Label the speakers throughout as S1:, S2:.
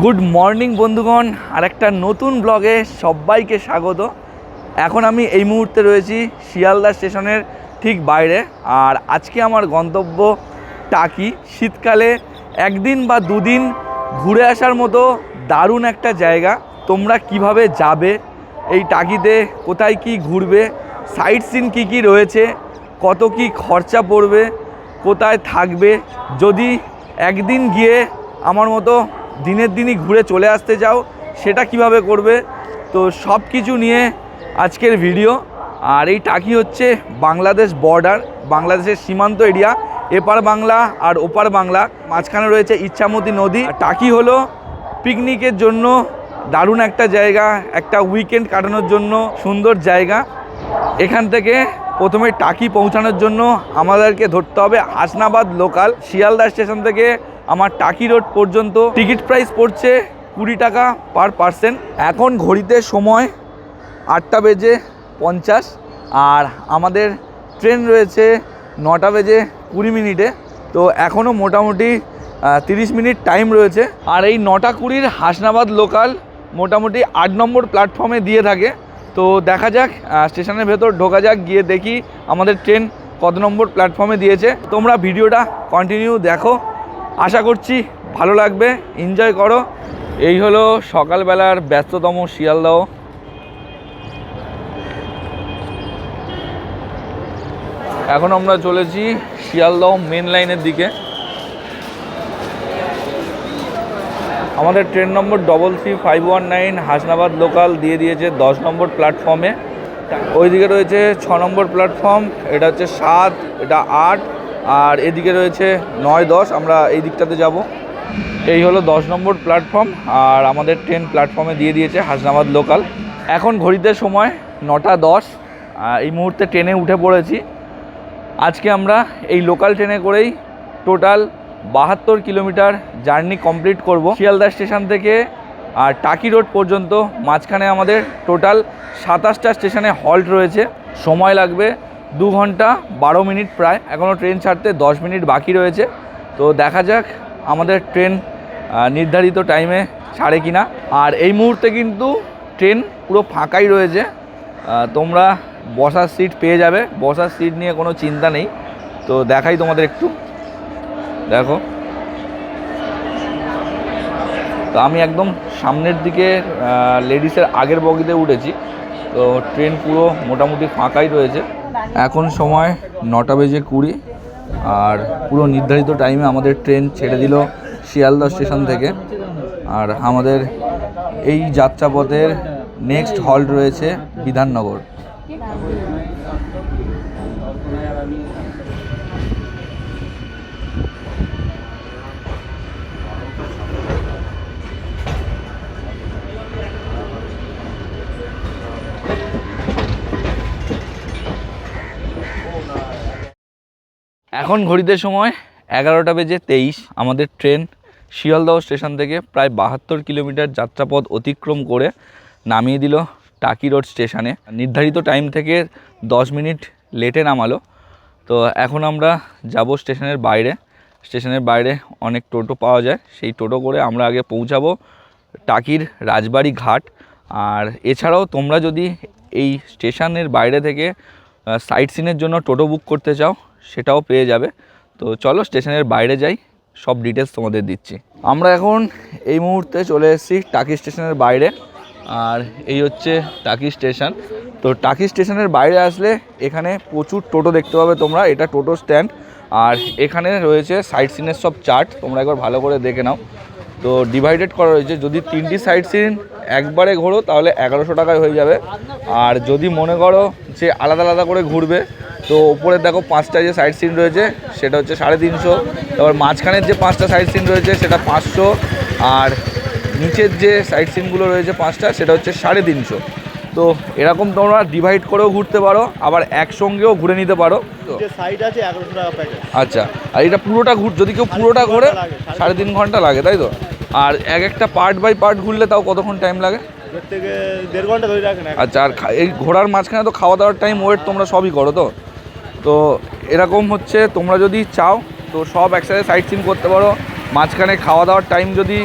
S1: Good morning বন্ধুগণ। আরেকটা নতুন ব্লগে সবাইকে স্বাগত। এখন আমি এই মুহূর্তে রয়েছি শিয়ালদা স্টেশনের ঠিক বাইরে। আর আজকে আমার গন্তব্য টাকি। শীতকালে একদিন বা দুদিন ঘুরে আসার মতো দারুণ একটা জায়গা। তোমরা কীভাবে যাবে, এই টাকিতে কোথায় কি ঘুরবে, সাইট সিন কী কী রয়েছে, কত কি খরচা পড়বে, কোথায় থাকবে, যদি একদিন গিয়ে আমার মতো দিনের দিনই ঘুরে চলে আসতে চাও সেটা কীভাবে করবে? তো সব কিছু নিয়ে আজকের ভিডিও আর এই টাকি হচ্ছে বাংলাদেশ বর্ডার বাংলাদেশের সীমান্ত এরিয়া এপার বাংলা আর ওপার বাংলা। মাঝখানে রয়েছে ইচ্ছামতি নদী। টাকি হলো পিকনিকের জন্য দারুণ একটা জায়গা, একটা উইকেন্ড কাটানোর জন্য সুন্দর জায়গা। এখান থেকে প্রথমে টাকি পৌঁছানোর জন্য আমাদেরকে ধরতে হবে হাসনাবাদ লোকাল শিয়ালদা স্টেশন থেকে আমার টাকি রোড পর্যন্ত টিকিট প্রাইস পড়ছে কুড়ি টাকা পার পার্সন এখন ঘড়িতে সময় আটটা বেজে পঞ্চাশ আর আমাদের ট্রেন রয়েছে নটা বেজে কুড়ি মিনিটে। তো এখনও মোটামুটি তিরিশ মিনিট টাইম রয়েছে। আর এই নটা কুড়ির হাসনাবাদ লোকাল মোটামুটি আট নম্বর প্ল্যাটফর্মে দিয়ে থাকে। তো দেখা যাক স্টেশনের ভেতর ঢোকা যাক, গিয়ে দেখি আমাদের ট্রেন কত নম্বর প্ল্যাটফর্মে দিয়েছে। তোমরা ভিডিওটা কন্টিনিউ দেখো। আশা করছি ভালো লাগবে এনজয় করো। এই হলো সকালবেলার ব্যস্ততম শিয়ালদাহ। এখন আমরা চলেছি শিয়ালদহ মেন লাইনের দিকে। আমাদের train number double three five one nine Hasnabad local দিয়ে দিয়েছে দশ নম্বর প্ল্যাটফর্মে ওইদিকে রয়েছে ছ নম্বর প্ল্যাটফর্ম এটা হচ্ছে সাত, এটা আট আর এদিকে রয়েছে নয় দশ, আমরা এই দিকটাতে যাব। এই হলো দশ নম্বর প্ল্যাটফর্ম আর আমাদের ট্রেন প্ল্যাটফর্মে দিয়ে দিয়েছে হাসনাবাদ লোকাল এখন ঘড়িতে সময় নটা দশ এই মুহূর্তে ট্রেনে উঠে পড়েছি। আজকে আমরা এই লোকাল ট্রেনে করেই টোটাল বাহাত্তর কিলোমিটার জার্নি কমপ্লিট করব। শিয়ালদা স্টেশন থেকে, আর টাকি রোড পর্যন্ত, মাঝখানে আমাদের টোটাল সাতাশটা স্টেশনে হল্ট রয়েছে। সময় লাগবে দু ঘণ্টা বারো মিনিট প্রায়। এখনও ট্রেন ছাড়তে দশ মিনিট বাকি রয়েছে। তো দেখা যাক আমাদের ট্রেন নির্ধারিত টাইমে ছাড়ে কি না আর এই মুহূর্তে কিন্তু ট্রেন পুরো ফাঁকাই রয়েছে। তোমরা বসার সিট পেয়ে যাবে। বসার সিট নিয়ে কোনো চিন্তা নেই। তো দেখাই তোমাদের একটু। দেখো। তো আমি একদম সামনের দিকে লেডিসের আগের বগিতে উঠেছি। তো ট্রেন পুরো মোটামুটি ফাঁকাই রয়েছে। এখন সময় নটা বেজে কুড়ি, আর পুরো নির্ধারিত টাইমে আমাদের ট্রেন ছেড়ে দিল শিয়ালদা স্টেশন থেকে। আর আমাদের এই যাত্রাপথের নেক্সট হল্ট রয়েছে বিধাননগর। এখন ঘড়িতে সময় এগারোটা বেজে তেইশ। আমাদের ট্রেন শিয়ালদহ স্টেশন থেকে প্রায় বাহাত্তর কিলোমিটার যাত্রাপথ অতিক্রম করে নামিয়ে দিল টাকি রোড স্টেশনে। নির্ধারিত টাইম থেকে দশ মিনিট লেটে নামালো। তো এখন আমরা যাব স্টেশনের বাইরে। স্টেশনের বাইরে অনেক টোটো পাওয়া যায়। সেই টোটো করে আমরা আগে পৌঁছাবো টাকির রাজবাড়ি ঘাট। আর এছাড়াও তোমরা যদি এই স্টেশনের বাইরে থেকে সাইট সিনের জন্য টোটো বুক করতে চাও সেটাও পেয়ে যাবে। তো চলো স্টেশনের বাইরে যাই, সব ডিটেলস তোমাদের দিচ্ছি। আমরা এখন এই মুহূর্তে চলে এসেছি টাকি স্টেশনের বাইরে, আর এই হচ্ছে টাকি স্টেশন। তো টাকি স্টেশনের বাইরে আসলে এখানে প্রচুর টোটো দেখতে পাবে তোমরা, এটা টোটো স্ট্যান্ড। আর এখানে রয়েছে সাইট সিনের সব চার্ট তোমরা একবার ভালো করে দেখে নাও। তো ডিভাইডেড করা রয়েছে, যদি তিনটি সাইট সিন একবারে ঘোরো তাহলে এগারোশো টাকায় হয়ে যাবে। আর যদি মনে করো যে আলাদা আলাদা করে ঘুরবে তো ওপরে দেখো পাঁচটা যে সাইট সিন রয়েছে সেটা হচ্ছে সাড়ে তিনশো। তারপর মাঝখানের যে পাঁচটা সাইট সিন রয়েছে সেটা পাঁচশো। আর নিচের যে সাইট সিনগুলো রয়েছে পাঁচটা সেটা হচ্ছে সাড়ে তিনশো। তো এরকম তোমরা ডিভাইড করেও ঘুরতে পারো আবার একসঙ্গেও ঘুরে নিতে পারো।
S2: সাইড
S1: আচ্ছা আর এটা পুরোটা ঘুর যদি কেউ পুরোটা ঘোরে সাড়ে তিন ঘণ্টা। লাগে তাই তো? আর এক একটা পার্ট বাই পার্ট ঘুরলে তাও কতক্ষণ টাইম লাগে? আচ্ছা আর এই ঘোরার মাঝখানে তো খাওয়া দাওয়ার টাইম ওয়েট তোমরা সবই করো তো? তো এরকম হচ্ছে, তোমরা যদি চাও, তো সব একসাথে সাইট সিন করতে পারো। মাঝখানে খাওয়া দাওয়ার টাইম যদি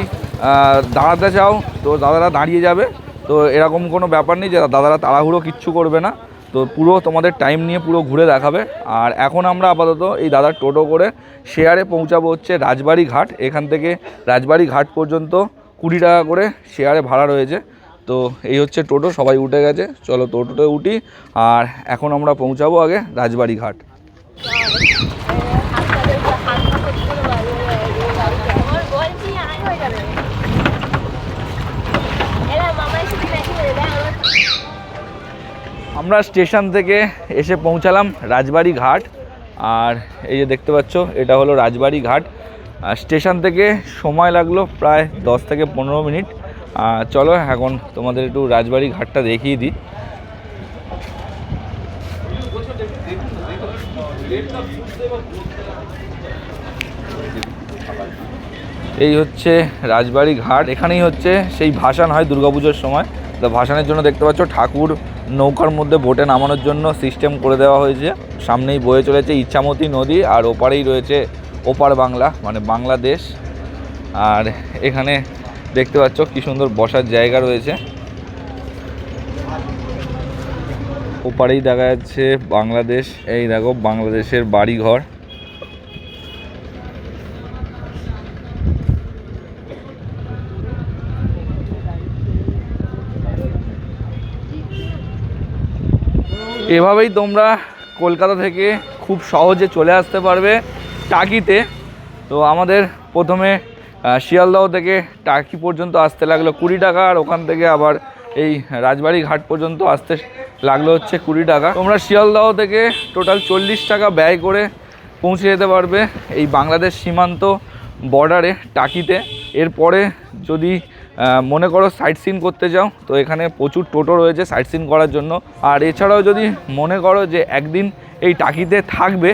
S1: দাঁড়াতে চাও, তো দাদারা দাঁড়িয়ে যাবে। তো এরকম কোনো ব্যাপার নেই যে দাদারা তাড়াহুড়ো কিচ্ছু করবে না। তো পুরো তোমাদের টাইম নিয়ে পুরো ঘুরে দেখাবে। আর এখন আমরা আপাতত এই দাদার টোটো করে শেয়ারে পৌঁছাবো হচ্ছে রাজবাড়ি ঘাট। এখান থেকে রাজবাড়ি ঘাট পর্যন্ত কুড়ি টাকা করে শেয়ারে ভাড়া রয়েছে। তো এই হচ্ছে টোটো, সবাই উঠে গেছে। চলো টোটোতে উঠি। আর এখন আমরা পৌঁছাবো আগে রাজবাড়ি ঘাট।
S3: আমার
S1: স্টেশন থেকে এসে পৌঁছালাম রাজবাড়ি ঘাট। আর এই যে দেখতে পাচ্ছ, এটা হলো রাজবাড়ি ঘাট। স্টেশন থেকে সময় লাগল প্রায় দশ থেকে পনেরো মিনিট। চলো এখন তোমাদের একটু রাজবাড়ি ঘাটটা দেখিয়ে দিই। এই হচ্ছে রাজবাড়ি ঘাট। এখানেই হচ্ছে সেই ভাসান হয় দুর্গাপুজোর সময়। তো ভাসানের জন্য দেখতে পাচ্ছ ঠাকুর নৌকার মধ্যে বোটে নামানোর জন্য সিস্টেম করে দেওয়া হয়েছে। সামনেই বয়ে চলেছে ইচ্ছামতি নদী আর ওপারেই রয়েছে ওপার বাংলা মানে বাংলাদেশ। আর এখানে দেখতে পাচ্ছ কি সুন্দর বসার জায়গা রয়েছে। ওপারেই দেখা যাচ্ছে বাংলাদেশ, এই দেখো বাংলাদেশের বাড়িঘর। এভাবেই তোমরা কলকাতা থেকে খুব সহজে চলে আসতে পারবে টাকিতে। তো আমাদের প্রথমে শিয়ালদহ থেকে টাকি পর্যন্ত আসতে লাগল কুড়ি টাকা আর ওখান থেকে আবার এই রাজবাড়ি ঘাট পর্যন্ত আসতে লাগল হচ্ছে কুড়ি টাকা। তোমরা শিয়ালদহ থেকে টোটাল চল্লিশ টাকা ব্যয় করে পৌঁছে যেতে পারবে এই বাংলাদেশ সীমান্ত বর্ডারে টাকিতে। এরপরে যদি মনে করো সাইট সিন করতে যাও, তো এখানে প্রচুর টোটো রয়েছে সাইট সিন করার জন্য। আর এছাড়াও যদি মনে করো যে একদিন এই টাকিতে থাকবে,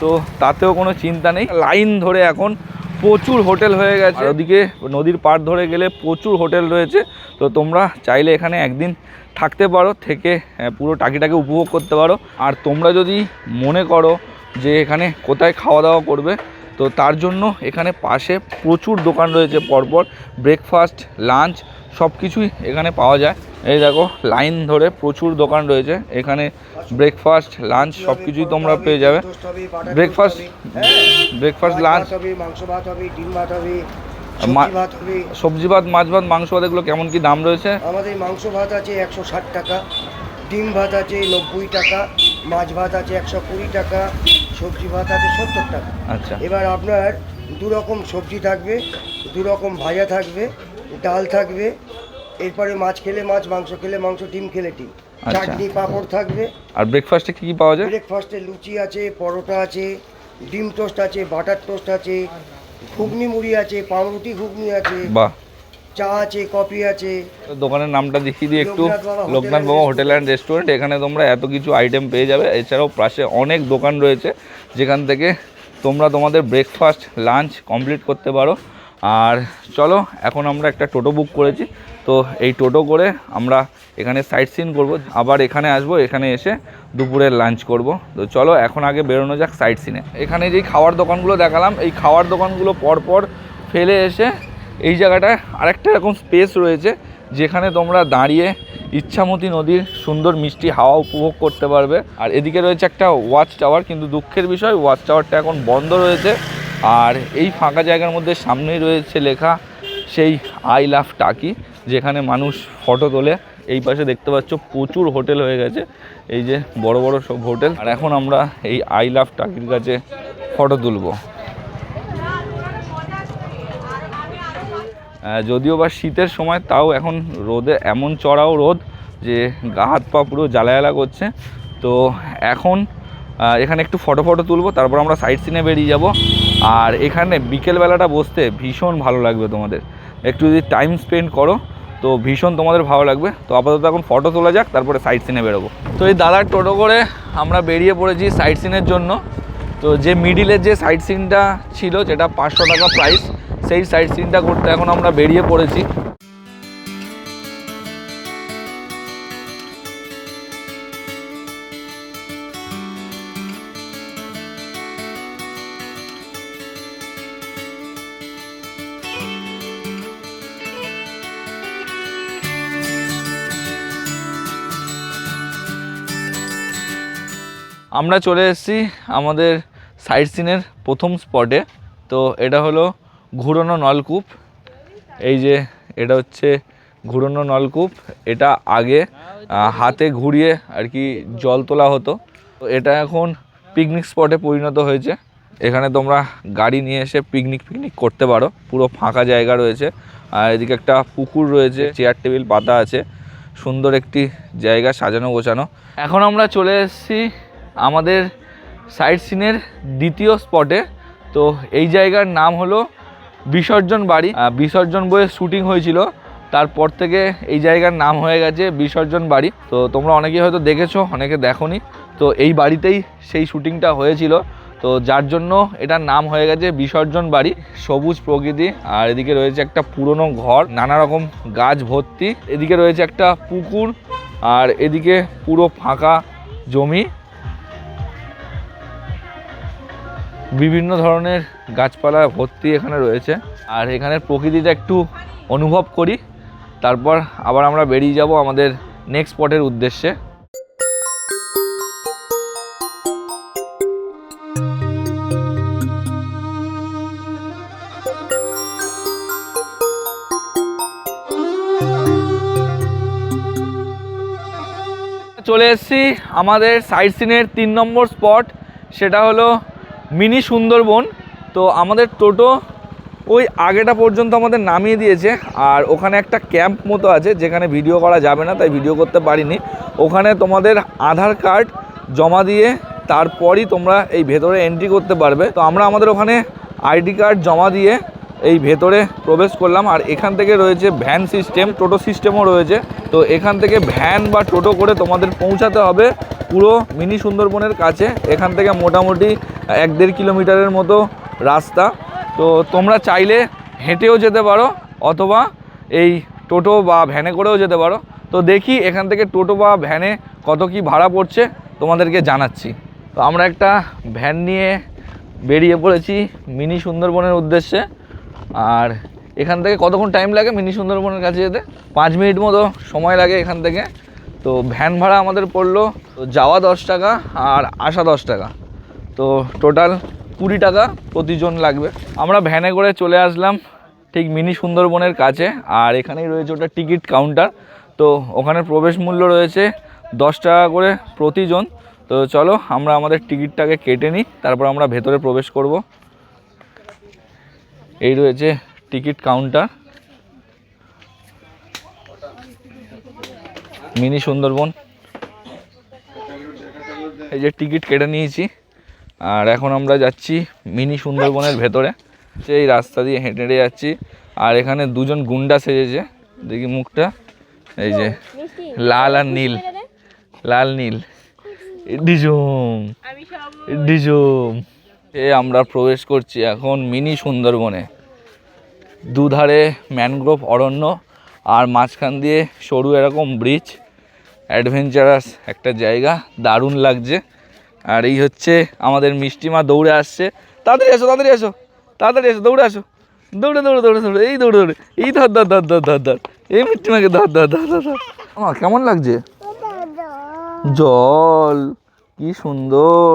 S1: তো তাতেও কোনো চিন্তা নেই। লাইন ধরে এখন প্রচুর হোটেল হয়ে গেছে। ওদিকে নদীর পাড় ধরে গেলে প্রচুর হোটেল রয়েছে। তো তোমরা চাইলে এখানে একদিন থাকতে পারো, থেকে পুরো টাকিটাকে উপভোগ করতে পারো। আর তোমরা যদি মনে করো যে এখানে কোথায় খাওয়া দাওয়া করবে, তো তার জন্য এখানে পাশে প্রচুর দোকান রয়েছে পরপর। ব্রেকফাস্ট লাঞ্চ সব কিছুই এখানে পাওয়া যায়। এই দেখো লাইন ধরে প্রচুর দোকান রয়েছে। এখানে ব্রেকফাস্ট লাঞ্চ সব কিছুই তোমরা পেয়ে যাবে। ব্রেকফাস্ট ব্রেকফাস্ট লাঞ্চ
S4: মাংস ভাত হবে ডিম ভাত হবে সবজি ভাত
S1: মাছ ভাত মাংস ভাত এগুলো কেমন কি দাম রয়েছে?
S4: আমাদের মাংস ভাত আছে একশো ষাট টাকা ডিম ভাত আছে নব্বই টাকা মাছ ভাত আছে একশো কুড়ি টাকা সবজি ভাত আছে সত্তর টাকা।
S1: আচ্ছা।
S4: এবার আপনার দু রকম সবজি থাকবে দু রকম ভাজা থাকবে ডাল থাকবে এরপরে মাছ খেলে মাছ মাংস খেলে মাংস ডিম খেলে ডিম।
S1: আচ্ছা।
S4: চাটনি পাঁপড় থাকবে।
S1: আর ব্রেকফাস্টে কি কি পাওয়া যায়?
S4: ব্রেকফাস্টে লুচি আছে পরোটা আছে ডিম টোস্ট আছে বাটার টোস্ট আছে ঘুগনি মুড়ি আছে পাউরুটি ঘুগনি আছে
S1: বাহ।
S4: চা আছে কফি আছে।
S1: দোকানের নামটা দেখিয়ে দিই একটু।
S4: লোকনাথ বাবা হোটেল
S1: বাবা অ্যান্ড রেস্টুরেন্ট এখানে তোমরা এত কিছু আইটেম পেয়ে যাবে। এছাড়াও পাশে অনেক দোকান রয়েছে। যেখান থেকে তোমরা তোমাদের ব্রেকফাস্ট লাঞ্চ কমপ্লিট করতে পারো। আর চলো, এখন আমরা একটা টোটো বুক করেছি। তো এই টোটো করে আমরা এখানে সাইট সিন করব। আবার এখানে আসব, এখানে এসে দুপুরের লাঞ্চ করব। তো চলো, এখন আগে বেরোনো যাক সাইট সিনে এখানে যেই খাওয়ার দোকানগুলো দেখালাম, এই খাওয়ার দোকানগুলো পরপর ফেলে এসে এই জায়গাটায় আরেকটা এরকম স্পেস রয়েছে, যেখানে তোমরা দাঁড়িয়ে ইচ্ছামতি নদীর সুন্দর মিষ্টি হাওয়া উপভোগ করতে পারবে। আর এদিকে রয়েছে একটা ওয়াচ টাওয়ার কিন্তু দুঃখের বিষয় ওয়াচ টাওয়ারটা এখন বন্ধ রয়েছে। আর এই ফাঁকা জায়গার মধ্যে সামনেই রয়েছে লেখা সেই আই লাভ টাকি, যেখানে মানুষ ফটো তোলে। এই পাশে দেখতে পাচ্ছ প্রচুর হোটেল হয়ে গেছে। এই যে বড় বড় সব হোটেল। আর এখন আমরা এই আই লাভ টাকির কাছে ফটো তুলব। যদিও বা শীতের সময়, তাও এখন রোদে এমন চড়াও রোদ যে গা হাত পা পুরো জ্বালা জ্বালা করছে। তো এখন এখানে একটু ফটো ফটো তুলবো, তারপর আমরা সাইড সিনে বেরিয়ে যাব। আর এখানে বিকেলবেলাটা বসতে ভীষণ ভালো লাগবে তোমাদের। একটু যদি টাইম স্পেন্ড করো, তো ভীষণ তোমাদের ভালো লাগবে। তো আপাতত এখন ফটো তোলা যাক, তারপরে সাইট সিনে বেরোবো। তো এই দাদার টোটো করে আমরা বেরিয়ে পড়েছি সাইট সিনের জন্য। তো যে মিডিলের যে সাইট সিনটা ছিল, যেটা পাঁচশো টাকা প্রাইস সেই সাইট সিনটা করতে এখন আমরা বেরিয়ে পড়েছি। আমরা চলে এসেছি আমাদের সাইট সিনের প্রথম স্পটে তো এটা হলো ঘুরনো নলকূপ। এই যে এটা হচ্ছে ঘুরনো নলকূপ। এটা আগে হাতে ঘুরিয়ে আর কি জল তোলা হতো। তো এটা এখন পিকনিক স্পটে পরিণত হয়েছে। এখানে তোমরা গাড়ি নিয়ে এসে পিকনিক পিকনিক করতে পারো। পুরো ফাঁকা জায়গা রয়েছে। আর এদিকে একটা পুকুর রয়েছে চেয়ার টেবিল পাতা আছে। সুন্দর একটি জায়গা, সাজানো গোছানো। এখন আমরা চলে এসেছি আমাদের সাইট সিনের দ্বিতীয় স্পটে। তো এই জায়গার নাম হলো বিসর্জন বাড়ি। বিসর্জন বইয়ে শ্যুটিং হয়েছিল। তারপর থেকে এই জায়গার নাম হয়ে গেছে বিসর্জন বাড়ি। তো তোমরা অনেকেই হয়তো দেখেছ, অনেকে দেখোনি। তো এই বাড়িতেই সেই শ্যুটিংটা হয়েছিল। তো যার জন্য এটার নাম হয়ে গেছে বিসর্জন বাড়ি। সবুজ প্রকৃতি, আর এদিকে রয়েছে একটা পুরনো ঘর, নানা রকম গাছ ভর্তি। এদিকে রয়েছে একটা পুকুর, আর এদিকে পুরো ফাঁকা জমি। বিভিন্ন ধরনের গাছপালা ভর্তি এখানে রয়েছে। আর এখানের প্রকৃতিটা একটু অনুভব করি, তারপর আবার আমরা বেরিয়ে যাব আমাদের নেক্সট স্পটের উদ্দেশ্যে। চলে এসেছি আমাদের সাইট সিনের তিন নম্বর স্পট সেটা হলো মিনি সুন্দরবন। তো আমাদের টোটো ওই আগেটা পর্যন্ত আমাদের নামিয়ে দিয়েছে। আর ওখানে একটা ক্যাম্প মতো আছে, যেখানে ভিডিও করা যাবে না, তাই ভিডিও করতে পারিনি। ওখানে তোমাদের আধার কার্ড জমা দিয়ে তারপরই তোমরা এই ভেতরে এন্ট্রি করতে পারবে। তো আমরা আমাদের ওখানে আইডি কার্ড জমা দিয়ে এই ভেতরে প্রবেশ করলাম। আর এখান থেকে রয়েছে ভ্যান সিস্টেম, টোটো সিস্টেমও রয়েছে। তো এখান থেকে ভ্যান বা টোটো করে তোমাদের পৌঁছাতে হবে পুরো মিনি সুন্দরবনের কাছে। এখান থেকে মোটামুটি এক দেড় কিলোমিটারের মতো রাস্তা। তো তোমরা চাইলে হেঁটেও যেতে পারো অথবা এই টোটো বা ভ্যানে করেও যেতে পারো। তো দেখি এখান থেকে টোটো বা ভ্যানে কত কি ভাড়া পড়ছে, তোমাদেরকে জানাচ্ছি। তো আমরা একটা ভ্যান নিয়ে বেরিয়ে পড়েছি মিনি সুন্দরবনের উদ্দেশ্যে। আর এখান থেকে কতক্ষণ টাইম লাগে মিনি সুন্দরবনের কাছে যেতে? পাঁচ মিনিট মতো সময় লাগে এখান থেকে। তো ভ্যান ভাড়া আমাদের পড়ল যাওয়া দশ টাকা আর আসা দশ টাকা। তো টোটাল কুড়ি টাকা প্রতিজন লাগবে। আমরা ভ্যানে করে চলে আসলাম ঠিক মিনি সুন্দরবনের কাছে, আর এখানেই রয়েছে ওটা টিকিট কাউন্টার তো ওখানে প্রবেশ মূল্য রয়েছে দশ টাকা করে প্রতিজন। তো চলো আমরা আমাদের টিকিটটাকে কেটে নিই, তারপর আমরা ভেতরে প্রবেশ করব। এই রয়েছে টিকিট কাউন্টার মিনি সুন্দরবন। এই যে টিকিট কেটে নিয়েছি। আর এখন আমরা যাচ্ছি মিনি সুন্দরবনের ভেতরে। সেই রাস্তা দিয়ে হেঁটে হেঁটে যাচ্ছি। আর এখানে দুজন গুন্ডা সেজেছে। দেখি মুখটা। এই যে, লাল আর নীল। লাল, নীল। ডিজুম। ডিজুম। এ আমরা প্রবেশ করছি এখন মিনি সুন্দরবনে। দুধারে ম্যানগ্রোভ অরণ্য আর মাঝখান দিয়ে সরু এরকম ব্রিজ। অ্যাডভেঞ্চারাস একটা জায়গা। দারুণ লাগছে। আর এই হচ্ছে আমাদের মিষ্টি মা দৌড়ে আসছে। তাড়াতাড়ি এসো তাড়াতাড়ি এসো তাড়াতাড়ি এসো দৌড়ে আসো। দৌড়ে দৌড়ে দৌড়ে দৌড়ে এই দৌড়ে দৌড়ে এই ধর ধর ধর ধর ধর ধর এই মিষ্টিমাকে ধর ধর ধর ধর ধর। আমার কেমন লাগছে? জল কি সুন্দর।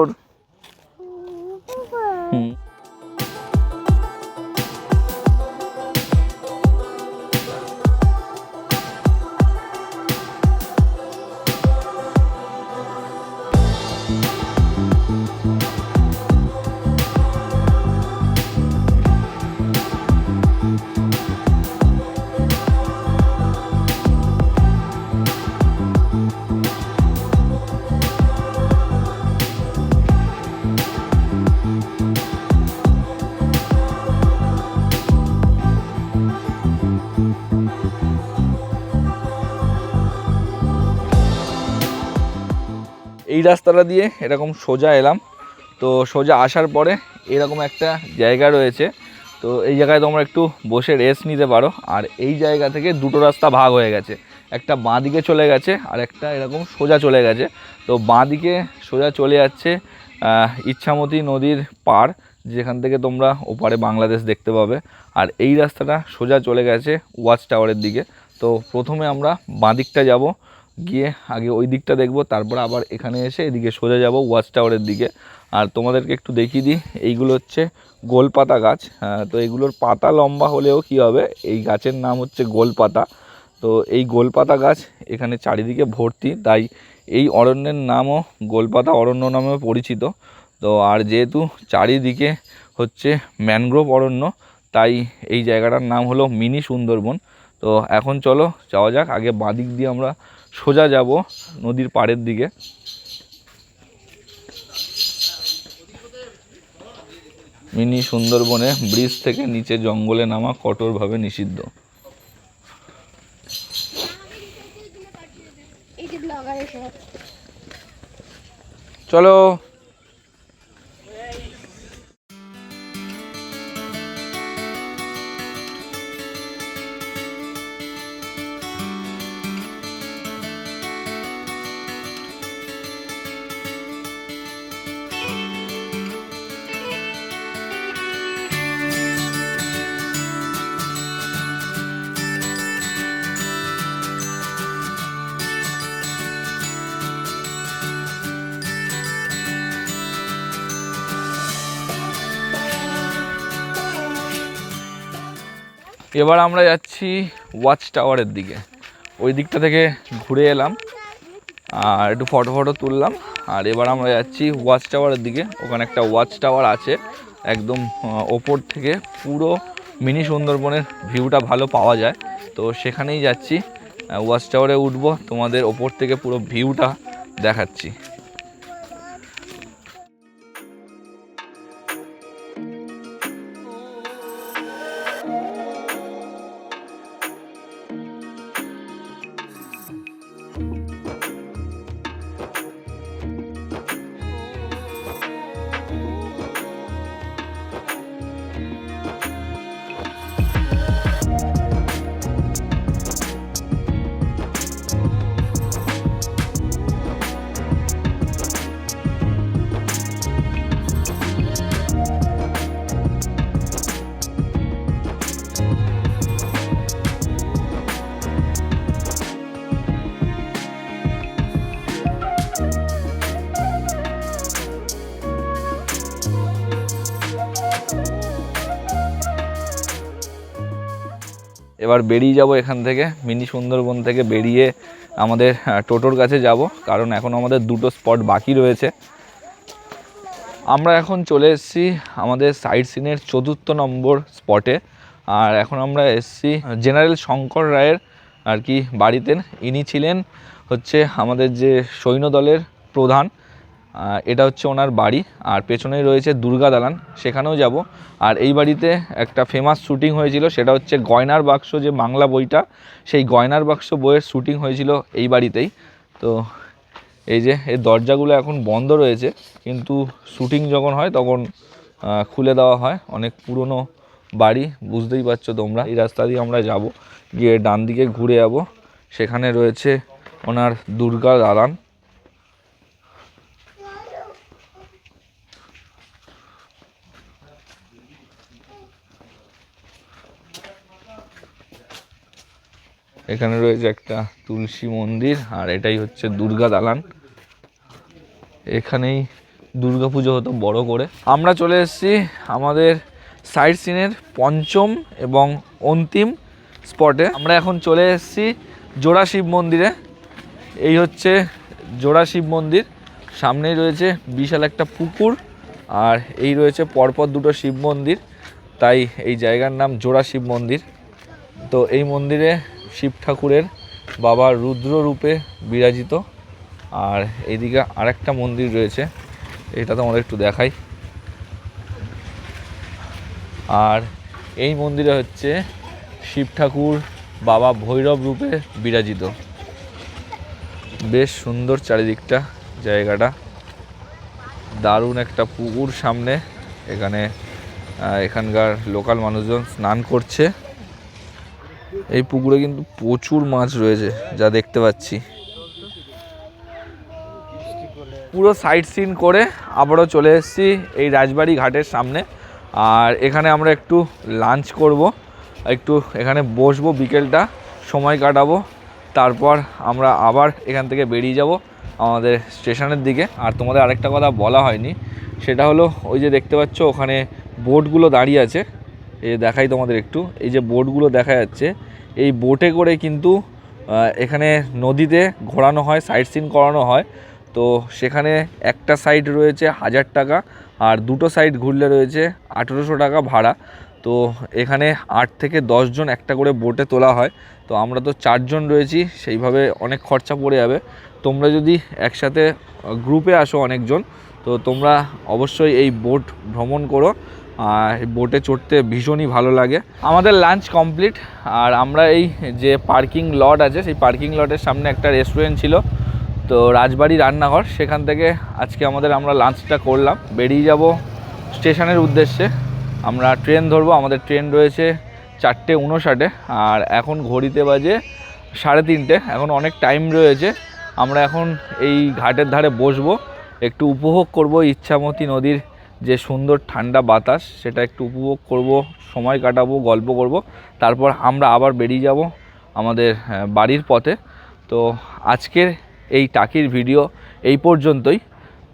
S1: এই রাস্তাটা দিয়ে এরকম সোজা এলাম। তো সোজা আসার পরে এরকম একটা জায়গা রয়েছে। তো এই জায়গায় তোমরা একটু বসে রেস্ট নিতে পারো। আর এই জায়গা থেকে দুটো রাস্তা ভাগ হয়ে গেছে। একটা বাঁ দিকে চলে গেছে আর একটা এরকম সোজা চলে গেছে। তো বাঁ দিকে সোজা চলে যাচ্ছে ইচ্ছামতি নদীর পার যেখান থেকে তোমরা ওপারে বাংলাদেশ দেখতে পাবে। আর এই রাস্তাটা সোজা চলে গেছে ওয়াচ টাওয়ারের দিকে। তো প্রথমে আমরা বাঁ দিকটা যাব। গিয়ে আগে ওই দিকটা দেখব তারপর আবার এখানে এসে এদিকে সোজা যাব ওয়াচ টাওয়ারের দিকে। আর তোমাদেরকে একটু দেখিয়ে দিই এইগুলো হচ্ছে গোলপাতা গাছ। আহ, তো এগুলোর পাতা লম্বা হলেও কি হবে? এই গাছের নাম হচ্ছে গোলপাতা। তো এই গোলপাতা গাছ এখানে চারিদিকে ভর্তি তাই এই অরণ্যের নামও গোলপাতা অরণ্য নামেও পরিচিত। তো আর যেহেতু চারিদিকে হচ্ছে ম্যানগ্রোভ অরণ্য তাই এই জায়গাটার নাম হলো মিনি সুন্দরবন। তো এখন চলো যাওয়া যাক আগে বাঁদিক দিয়ে আমরা সোজা যাব নদীর পাড়ের দিকে। মিনি সুন্দরবনে ব্রিজ থেকে নিচে জঙ্গলে নামা কঠোরভাবে নিষিদ্ধ। চলো। এবার আমরা যাচ্ছি ওয়াচ টাওয়ারের দিকে। ওই দিকটা থেকে ঘুরে এলাম আর একটু ফটো ফটো তুললাম। আর এবার আমরা যাচ্ছি ওয়াচ টাওয়ারের দিকে। ওখানে একটা ওয়াচ টাওয়ার আছে, একদম ওপর থেকে পুরো মিনি সুন্দরবনের ভিউটা ভালো পাওয়া যায়। তো সেখানেই যাচ্ছি ওয়াচ টাওয়ারে উঠবো। তোমাদের ওপর থেকে পুরো ভিউটা দেখাচ্ছি। এবার বেরিয়ে যাব এখান থেকে, মিনি সুন্দরবন থেকে বেরিয়ে আমাদের টোটোর কাছে যাব, কারণ এখন আমাদের দুটো স্পট বাকি রয়েছে। আমরা এখন চলে এসেছি আমাদের সাইড সিনের চতুর্থ নম্বর স্পটে, আর এখন আমরা এসেছি জেনারেল শঙ্কর রায়ের আর কি বাড়িতে। ইনি ছিলেন হচ্ছে আমাদের যে সৈন্যদলের প্রধান। এটা হচ্ছে ওনার বাড়ি, আর পেছনেই রয়েছে দুর্গা দালান, সেখানেও যাব। আর এই বাড়িতে একটা ফেমাস শুটিং হয়েছিল, সেটা হচ্ছে গয়নার বাক্স যে বাংলা বইটা, সেই গয়নার বাক্স বইয়ের শুটিং হয়েছিল এই বাড়িতেই। তো এই যে এই দরজাগুলো এখন বন্ধ রয়েছে, কিন্তু শুটিং যখন হয়, তখন খুলে দেওয়া হয়। অনেক পুরনো বাড়ি, বুঝতেই পারছ তোমরা। এই রাস্তা দিয়ে আমরা যাব, গিয়ে ডান দিকে ঘুরে যাব। সেখানে রয়েছে ওনার দুর্গা দালান। এখানে রয়েছে একটা তুলসী মন্দির, আর এটাই হচ্ছে দুর্গা দালান। এখানেই দুর্গা পুজো হতো বড় করে। আমরা চলে এসেছি আমাদের সাইড সিনের পঞ্চম এবং অন্তিম স্পটে আমরা এখন চলে এসেছি জোড়া শিব মন্দিরে। এই হচ্ছে জোড়া শিব মন্দির। সামনেই রয়েছে বিশাল একটা পুকুর, আর এই রয়েছে পরপর দুটো শিব মন্দির। তাই এই জায়গার নাম জোড়া শিব মন্দির। তো এই মন্দিরে শিব ঠাকুরের বাবা রুদ্র রূপে বিরাজিত। আর এইদিকে আরেকটা মন্দির রয়েছে, এটা তোমাদের একটু দেখাই। আর এই মন্দিরে হচ্ছে শিব ঠাকুর বাবা ভৈরব রূপে বিরাজিত। বেশ সুন্দর চারিদিকটা জায়গাটা। দারুণ একটা পুকুর সামনে। এখানে এখানকার লোকাল মানুষজন স্নান করছে। এই পুকুরে কিন্তু প্রচুর মাছ রয়েছে, যা দেখতে পাচ্ছি। পুরো সাইট সিন করে আবারও চলে এসেছি এই রাজবাড়ি ঘাটের সামনে। আর এখানে আমরা একটু লাঞ্চ করব, একটু এখানে বসবো বিকেলটা, সময় কাটাবো, তারপর আমরা আবার এখান থেকে বেরিয়ে যাব আমাদের স্টেশনের দিকে। আর তোমাদের আরেকটা কথা বলা হয়নি, সেটা হলো ওই যে দেখতে পাচ্ছ ওখানে বোটগুলো দাঁড়িয়ে আছে। এই দেখাই তোমাদের একটু। এই যে বোটগুলো দেখা যাচ্ছে, এই বোটে করে কিন্তু এখানে নদীতে ঘোরানো হয় সাইট সিন করানো হয়। তো সেখানে একটা সাইড রয়েছে হাজার টাকা আর দুটো সাইড ঘুরলে রয়েছে আঠেরোশো টাকা ভাড়া। তো এখানে আট থেকে জন একটা করে বোটে তোলা হয়। তো আমরা তো চারজন রয়েছি, সেইভাবে অনেক খরচা পড়ে যাবে। তোমরা যদি একসাথে গ্রুপে আসো অনেকজন, তো তোমরা অবশ্যই এই বোট ভ্রমণ করো। বোটে চড়তে ভীষণই ভালো লাগে। আমাদের লাঞ্চ কমপ্লিট আর আমরা এই যে পার্কিং লট আছে, সেই পার্কিং লটের সামনে একটা রেস্টুরেন্ট ছিল, তো রাজবাড়ি রান্নাঘর, সেখান থেকে আজকে আমাদের আমরা লাঞ্চটা করলাম। বেরিয়ে যাব স্টেশনের উদ্দেশ্যে। আমরা ট্রেন ধরবো, আমাদের ট্রেন রয়েছে চারটে উনষাটে, আর এখন ঘড়িতে বাজে সাড়ে তিনটে, এখন অনেক টাইম রয়েছে। আমরা এখন এই ঘাটের ধারে বসবো, একটু উপভোগ করব ইচ্ছামতি নদীর যে সুন্দর ঠান্ডা বাতাস, সেটা একটু উপভোগ করব, সময় কাটাবো, গল্প করব। তারপর আমরা আবার বেরিয়ে যাব আমাদের বাড়ির পথে। তো আজকের এই টাকির ভিডিও এই পর্যন্তই।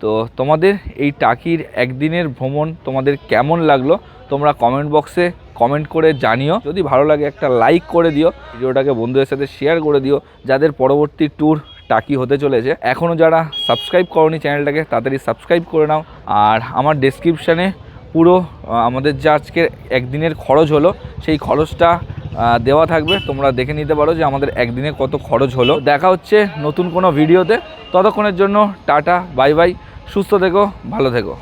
S1: তো তোমাদের এই টাকির একদিনের ভ্রমণ তোমাদের কেমন লাগল, তোমরা কমেন্ট বক্সে কমেন্ট করে জানিও। যদি ভালো লাগে একটা লাইক করে দিও, ভিডিওটাকে বন্ধুদের সাথে শেয়ার করে দিও, যাদের পরবর্তী ট্যুর টাকি হতে চলেছে। এখনও যারা সাবস্ক্রাইব করনি চ্যানেলটাকে তাড়াতাড়ি সাবস্ক্রাইব করে নাও। আর আমার ডেসক্রিপশানে পুরো আমাদের যা আজকের একদিনের খরচ হলো, সেই খরচটা দেওয়া থাকবে। তোমরা দেখে নিতে পারো যে আমাদের একদিনে কত খরচ হলো। দেখা হচ্ছে নতুন কোনো ভিডিওতে। ততক্ষণের জন্য টাটা, বাই বাই, সুস্থ থেকো, ভালো থেকো।